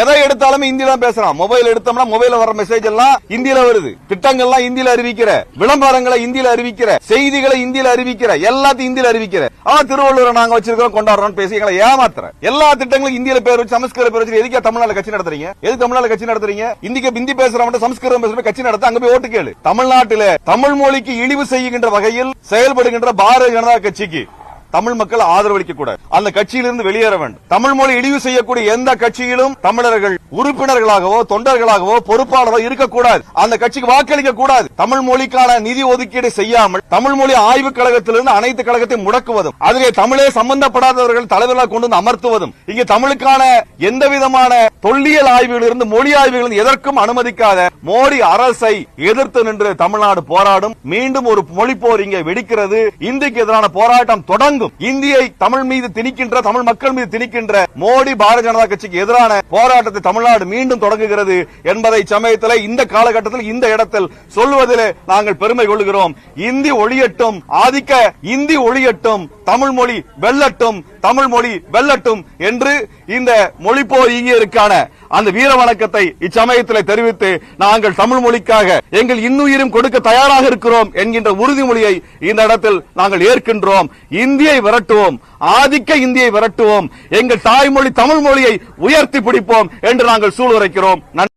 எதை எடுத்தாலுமே இந்தியில தான் பேசுறான். மொபைல் எடுத்தோம்னா மொபைல வர மெசேஜ் எல்லாம் இந்தியில வருது. திட்டங்கள்லாம் இந்தியில அறிவிக்கிற. விளம்பரங்களை இந்தியில அறிவிக்கிற. செய்திகளை இந்தியில அறிவிக்கிற. எல்லாத்தையும் இந்தியில அறிவிக்கிற. ஆ திருவள்ளுவரை நாங்க வச்சிருக்கோம் கொண்டாடுறோம் பேசி எங்களை ஏமாத்துற. எல்லா திட்டங்களும் இந்தியில பேர் வச்சு சமஸ்கிருத பேர் வச்சு எதுக்கே தமிழ்நாடு கட்சி நடத்துறீங்க? எது தமிழ்நாடு கட்சி நடத்துறீங்க? இந்திக்கு ஹிந்தி பேசுறவன் சமஸ்கிருதம் பேசுற கட்சி நடத்த அங்க போய் ஓட்டு கேளு. தமிழ்நாட்டில தமிழ் மொழிக்கு இழிவு செய்கின்ற வகையில் செயல்படுகின்ற பாரதிய ஜனதா கட்சிக்கு தமிழ் மக்கள் ஆதரவளிக்க கூடாது அந்த கட்சியிலிருந்து வெளியேற வேண்டும். தமிழ் மொழி இழிவு செய்யக்கூடிய எந்த கட்சியிலும் தமிழர்கள் உறுப்பினர்களாகவோ தொண்டர்களாகவோ பொறுப்பாளரோ இருக்கக்கூடாது. அந்த கட்சிக்கு வாக்களிக்க கூடாது தமிழ் மொழிக்கான நிதி ஒதுக்கீடு செய்யாமல் தமிழ் மொழி ஆய்வுக் கழகத்திலிருந்து அனைத்து கழகத்தை முடக்குவதும் அதிலே தமிழே சம்பந்தப்படாதவர்கள் தலைவர்களாக கொண்டு வந்து அமர்த்துவதும் இங்கே தமிழுக்கான எந்த விதமான தொல்லியல் ஆய்வுகள் இருந்து மொழி ஆய்வுகள் எதற்கும் அனுமதிக்காத மோடி அரசை எதிர்த்து நின்று தமிழ்நாடு போராடும் மீண்டும் ஒரு மொழி போர் இங்கே வெடிக்கிறது. இந்திக்கு எதிரான போராட்டம் தொடங்கும். இந்தியை தமிழ் மீது திணிக்கின்ற தமிழ் மக்கள் மீது திணிக்கின்ற மோடி பாரதிய ஜனதா கட்சிக்கு எதிரான போராட்டத்தை தமிழ் தமிழ்நாடு மீண்டும் தொடங்குகிறது என்பதை சமயத்தில் இந்த காலகட்டத்தில் இந்த இடத்தில் சொல்வதில் நாங்கள் பெருமை கொள்கிறோம். இந்தி ஒளியட்டும் ஆதிக்க இந்தி ஒளியட்டும் தமிழ் மொழி வெல்லட்டும் தமிழ் மொழி வெல்லட்டும் என்று இந்த மொழிப்போர் ஈகியருக்கான அந்த வீர வணக்கத்தை இச்சமயத்தில் தெரிவித்து நாங்கள் தமிழ் மொழிக்காக எங்கள் இன்னுயிரும் கொடுக்க தயாராக இருக்கிறோம் என்கின்ற உறுதிமொழியை இந்த இடத்தில் நாங்கள் ஏற்கின்றோம். இந்தியை விரட்டுவோம். ஆதிக்க இந்தியை விரட்டுவோம். எங்கள் தாய்மொழி தமிழ் மொழியை உயர்த்தி பிடிப்போம் என்று நாங்கள் சூளுரைக்கிறோம். நன்றி.